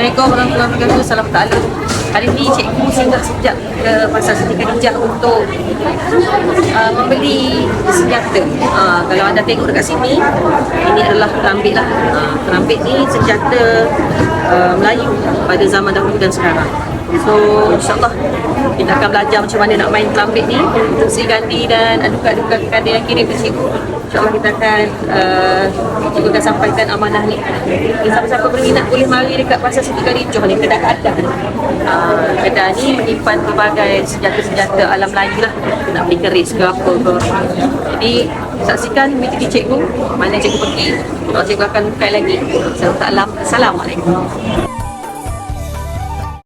Assalamualaikum warahmatullahi wabarakatuh. Salam ta'ala. Hari ini cikgu singgah sejak ke Pasar Siti Khadijah untuk uh, membeli senjata. Uh, kalau anda tengok dekat sini, ini adalah kerambit lah. Uh, kerambit ni senjata uh, Melayu pada zaman dahulu dan sekarang. So insyaAllah kita akan belajar macam mana nak main kerambit ni untuk si Gandhi dan adukan-adukan kekandang yang kirim ke cikgu. InsyaAllah kita akan uh, cikgu akan sampaikan amanah ni. Siapa-siapa berminat boleh mari dekat Pasar Siti Karijoh ni, kedai adat. Uh, kedai ni menyimpan pelbagai senjata-senjata alam Melayu lah. Nak beli keris ke apa ke. Jadi saksikan meeting cikgu mana cikgu pergi. Kalau cikgu akan buka lagi. Assalamualaikum. Assalamualaikum.